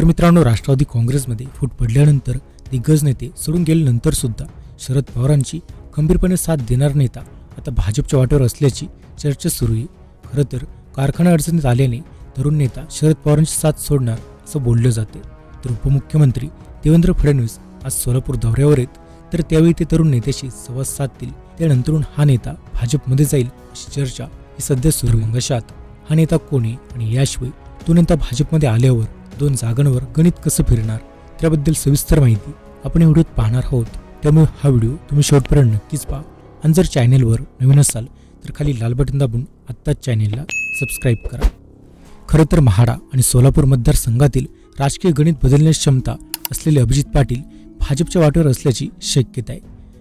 तर मित्रांनो राष्ट्रवादी काँग्रेसमध्ये फूट पडल्यानंतर दिग्गज नेते सोडून गेल्यानंतर सुद्धा शरद पवारांची खंबीरपणे साथ देणार नेता आता भाजपच्या वाटेवर असल्याची चर्चा सुरू आहे. खरं तर कारखाना अडचणीत आल्याने तरुण नेता शरद पवारांची साथ सोडणार असं बोललं जाते तर उपमुख्यमंत्री देवेंद्र फडणवीस आज सोलापूर दौऱ्यावर आहेत. तर त्यावेळी ते तरुण नेत्याशी संवाद साधतील. त्यानंतरून हा नेता भाजपमध्ये जाईल अशी चर्चा ही सध्या सुरू आहे. हा नेता कोणी आणि याशिवाय तो नेता भाजपमध्ये आल्यावर दोन जागांवर गणित कसं फिरणार त्याबद्दल सविस्तर माहिती आपण या व्हिडिओत पाहणार आहोत. त्यामुळे हा व्हिडिओ तुम्ही शेवटपर्यंत नक्कीच पहा. आणि जर चॅनेलवर नवीन असाल तर खाली लाल बटन दाबून आत्ताच चॅनेलला सबस्क्राईब करा. खरं तर महाडा आणि सोलापूर मतदारसंघातील राजकीय गणित बदलण्याची क्षमता असलेले अभिजित पाटील भाजपच्या वाटेवर असल्याची शक्यता आहे.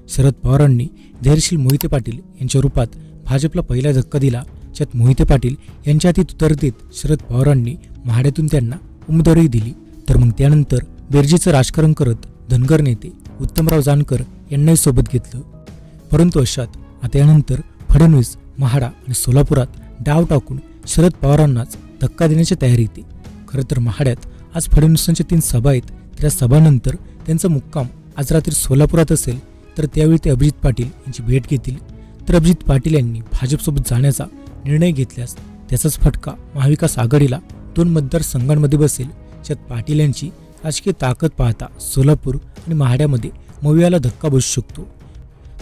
शरद पवारांनी धैर्यशील मोहिते पाटील यांच्या रूपात भाजपला पहिला धक्का दिला ज्यात मोहिते पाटील यांच्या हाती तुतर देत शरद पवारांनी महाड्यातून त्यांना उमेदवारी दिली. तर मग त्यानंतर बेरजेचं राजकारण करत धनगर नेते उत्तमराव जानकर यांनाही सोबत घेतलं. परंतु अशात आता यानंतर फडणवीस महाडा आणि सोलापुरात डाव टाकून शरद पवारांनाच धक्का देण्याची तयारी येते. खरं तर महाड्यात आज फडणवीसांच्या तीन सभा आहेत. तर या सभानंतर त्यांचा मुक्काम आज रात्री सोलापुरात असेल तर त्यावेळी ते अभिजित पाटील यांची भेट घेतील. तर अभिजित पाटील यांनी भाजपसोबत जाण्याचा निर्णय घेतल्यास त्याचाच फटका महाविकास आघाडीला दोन मतदारसंघांमध्ये बसेल. ज्यात पाटील यांची राजकीय ताकद पाहता सोलापूर आणि महाड्यामध्ये मवियाला धक्का बसू शकतो.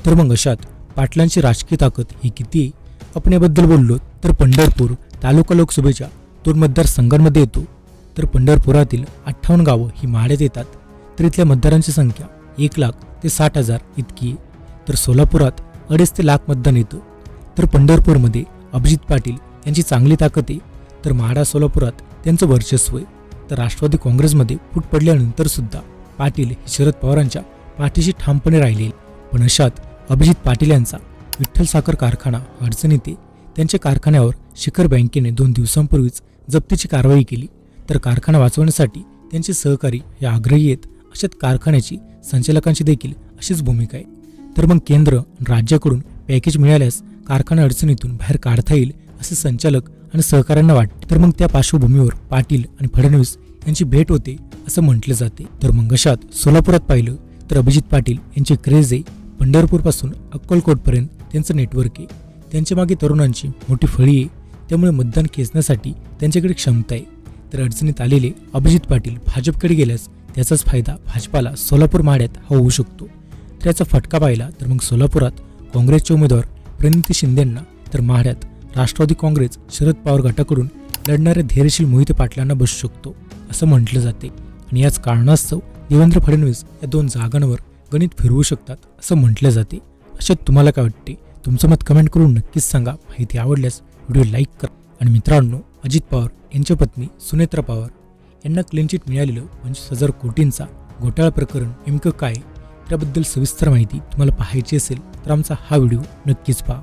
तर मग अशात पाटलांची राजकीय ताकद ही किती आहे? आपण याबद्दल बोललो तर पंढरपूर तालुका लोकसभेच्या दोन मतदारसंघांमध्ये येतो. तर पंढरपुरातील अठ्ठावन्न गावं ही माड्यात येतात. तर इथल्या मतदारांची संख्या एक लाख ते साठ हजार इतकी आहे. तर सोलापुरात अडीच ते लाख मतदान येतं. तर पंढरपूरमध्ये अभिजित पाटील यांची चांगली ताकद आहे. तर म्हाडा सोलापुरात त्यांचं वर्चस्व आहे. तर राष्ट्रवादी काँग्रेसमध्ये फूट पडल्यानंतर सुद्धा पाटील हे शरद पवारांच्या पाठीशी ठामपणे राहिले पण अशात अभिजित पाटील यांचा विठ्ठल साखर कारखाना अडचणीत त्यांच्या कारखान्यावर शिखर बँकेने दोन दिवसांपूर्वीच जप्तीची कारवाई केली. तर कारखाना वाचवण्यासाठी त्यांचे सहकारी हे आग्रही आहेत. अशात कारखान्याची संचालकांची देखील अशीच भूमिका आहे. तर मग केंद्र राज्याकडून पॅकेज मिळाल्यास कारखाना अडचणीतून बाहेर काढता येईल असे संचालक आणि सहकाऱ्यांना वाटते तर मग त्या पार्श्वभूमीवर पाटील आणि फडणवीस यांची भेट होते असं म्हटलं जाते. तर मग अशात सोलापुरात पाहिलं तर अभिजित पाटील यांचे क्रेज आहे पंढरपूरपासून अक्कलकोटपर्यंत त्यांचं नेटवर्क आहे. त्यांच्या मागे तरुणांची मोठी फळी आहे. त्यामुळे मतदान खेचण्यासाठी त्यांच्याकडे क्षमता आहे. तर अडचणीत आलेले अभिजित पाटील भाजपकडे गेल्यास त्याचाच फायदा भाजपाला सोलापूर माड्यात हा होऊ शकतो. त्याचा फटका पाहिला तर मग सोलापुरात काँग्रेसचे उमेदवार प्रणिती शिंदेंना तर माढ्यात राष्ट्रवादी काँग्रेस शरद पवार गटाकडून लढणाऱ्या धैर्यशील मोहिते पाटलांना बसू शकतो असं म्हटलं जाते. आणि याच कारणास्तव देवेंद्र फडणवीस या दोन जागांवर गणित फिरवू शकतात असं म्हटलं जाते. असे तुम्हाला काय वाटते? तुमचं मत कमेंट करून नक्कीच सांगा. माहिती आवडल्यास व्हिडिओ लाईक करा. आणि मित्रांनो अजित पवार यांच्या पत्नी सुनेत्रा पवार यांना क्लीन चिट मिळालेलं पंचवीस हजार कोटींचा घोटाळा प्रकरण नेमकं काय त्याबद्दल सविस्तर माहिती तुम्हाला पाहायची असेल तर आमचा हा व्हिडिओ नक्कीच पहा.